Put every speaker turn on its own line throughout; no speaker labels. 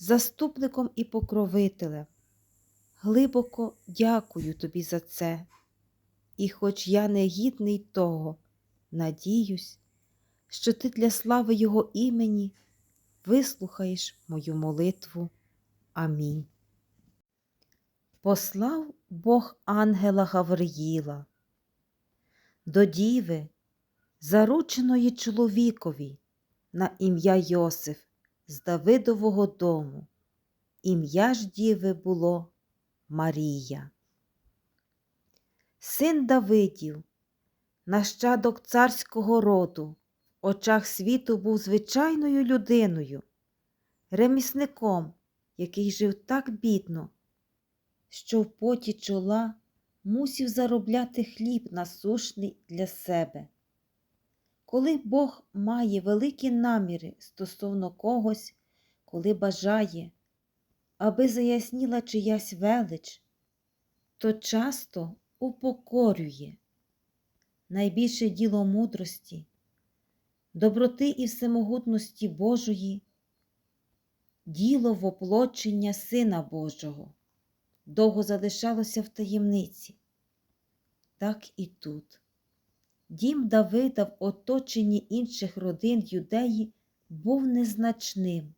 заступником і покровителем. Глибоко дякую тобі за це. І хоч я не гідний того, надіюсь, що ти для слави Його імені вислухаєш мою молитву. Амінь. Послав Бог ангела Гавриїла до діви, зарученої чоловікові на ім'я Йосиф з Давидового дому. Ім'я ж діви було Марія. Син Давидів, нащадок царського роду, в очах світу був звичайною людиною, ремісником, який жив так бідно, що в поті чола мусів заробляти хліб насушний для себе. Коли Бог має великі наміри стосовно когось, коли бажає, аби заясніла чиясь велич, то часто упокорює найбільше діло мудрості, доброти і всемогутності Божої, діло воплочення Сина Божого довго залишалося в таємниці. Так і тут. Дім Давида в оточенні інших родин юдеї був незначним.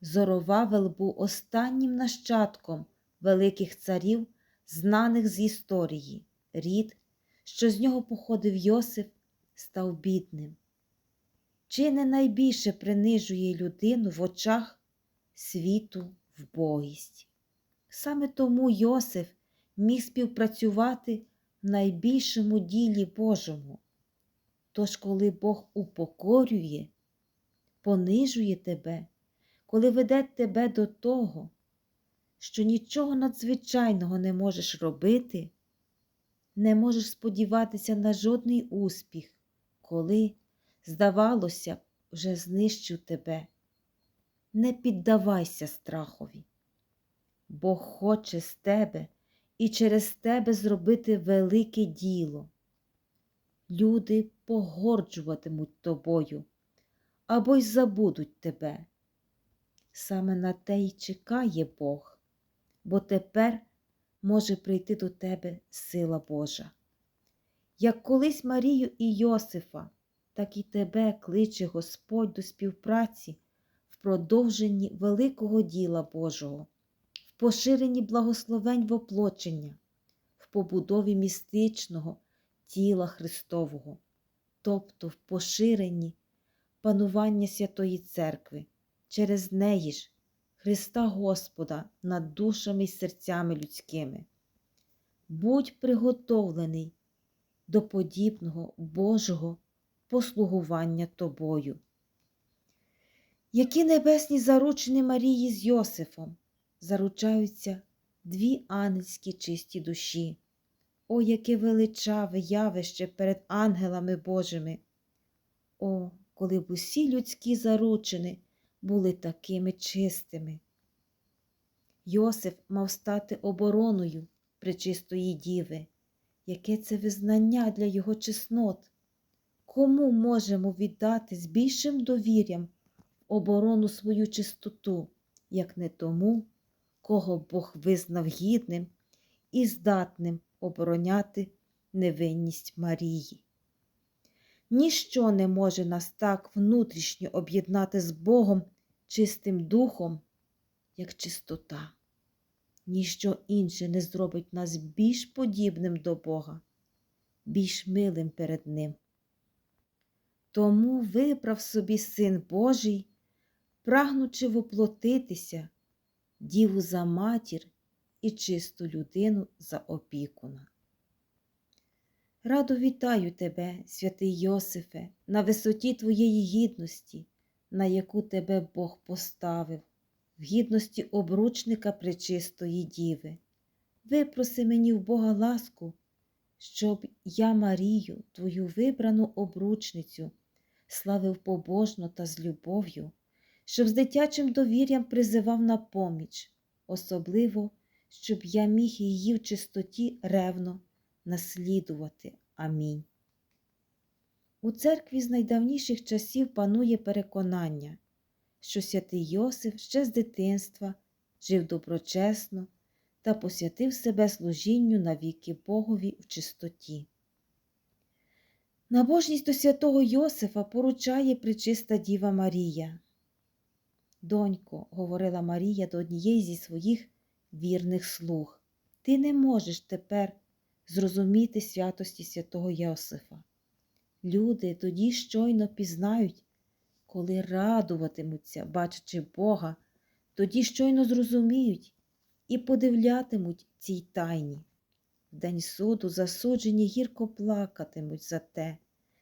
Зоровавел був останнім нащадком великих царів, знаних з історії. Рід, що з нього походив Йосиф, став бідним. Чи не найбільше принижує людину в очах світу вбогість? Саме тому Йосиф міг співпрацювати найбільшому ділі Божому. Тож, коли Бог упокорює, понижує тебе, коли веде тебе до того, що нічого надзвичайного не можеш робити, не можеш сподіватися на жодний успіх, коли, здавалося б, вже знищив тебе. Не піддавайся страхові. Бог хоче з тебе і через тебе зробити велике діло. Люди погорджуватимуть тобою або й забудуть тебе. Саме на те й чекає Бог, бо тепер може прийти до тебе сила Божа. Як колись Марію і Йосифа, так і тебе кличе Господь до співпраці в продовженні великого діла Божого поширенні благословень воплочення, в побудові містичного тіла Христового, тобто в поширенні панування Святої Церкви, через неї ж Христа Господа над душами й серцями людськими. Будь приготовлений до подібного Божого послугування тобою. Які небесні заручені Марії з Йосифом, заручаються дві ангельські чисті душі. О, яке величаве явище перед ангелами Божими! О, коли б усі людські заручини були такими чистими. Йосиф мав стати обороною пречистої діви, яке це визнання для його чеснот. Кому можемо віддати з більшим довір'ям оборону свою чистоту, як не тому, кого Бог визнав гідним і здатним обороняти невинність Марії. Ніщо не може нас так внутрішньо об'єднати з Богом чистим духом, як чистота. Ніщо інше не зробить нас більш подібним до Бога, більш милим перед Ним. Тому вибрав собі Син Божий, прагнучи воплотитися, діву за матір і чисту людину за опікуна. Радо вітаю тебе, святий Йосифе, на висоті твоєї гідності, на яку тебе Бог поставив, в гідності обручника пречистої діви. Випроси мені в Бога ласку, щоб я Марію, твою вибрану обручницю, славив побожно та з любов'ю, щоб з дитячим довір'ям призивав на поміч, особливо, щоб я міг її в чистоті ревно наслідувати. Амінь. У церкві з найдавніших часів панує переконання, що святий Йосиф ще з дитинства жив доброчесно та посвятив себе служінню навіки Богові в чистоті. Набожність до святого Йосифа поручає причиста Діва Марія. Донько, говорила Марія до однієї зі своїх вірних слуг, ти не можеш тепер зрозуміти святості святого Йосифа. Люди тоді щойно пізнають, коли радуватимуться, бачачи Бога, тоді щойно зрозуміють і подивлятимуть цій тайні. В день суду засуджені гірко плакатимуть за те,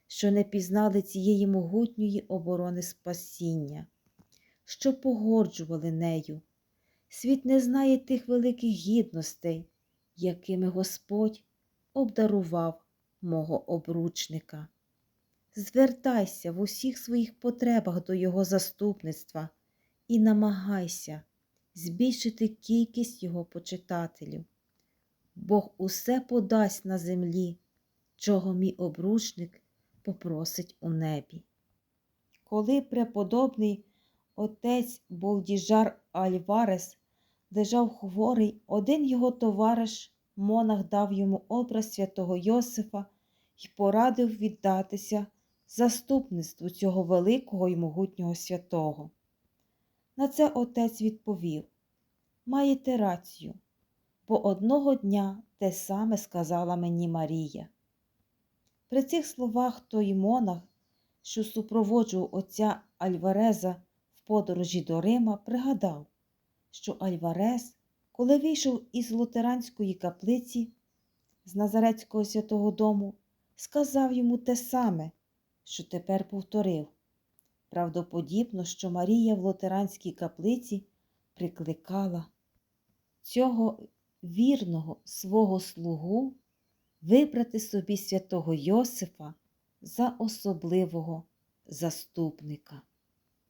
що не пізнали цієї могутньої оборони спасіння, що погоджували нею. Світ не знає тих великих гідностей, якими Господь обдарував мого обручника. Звертайся в усіх своїх потребах до Його заступництва і намагайся збільшити кількість Його почитателів. Бог усе подасть на землі, чого мій обручник попросить у небі. Коли преподобний отець Болдіжар Альварес лежав хворий, один його товариш монах дав йому образ святого Йосифа і порадив віддатися заступництву цього великого і могутнього святого. На це отець відповів Маєте рацію, бо одного дня те саме сказала мені Марія. При цих словах той монах, що супроводжував отця Альвареза подорожі до Рима, пригадав, що Альварез, коли вийшов із лутеранської каплиці з Назарецького святого дому, сказав йому те саме, що тепер повторив. Правдоподібно, що Марія в лутеранській каплиці прикликала цього вірного свого слугу вибрати собі святого Йосифа за особливого заступника.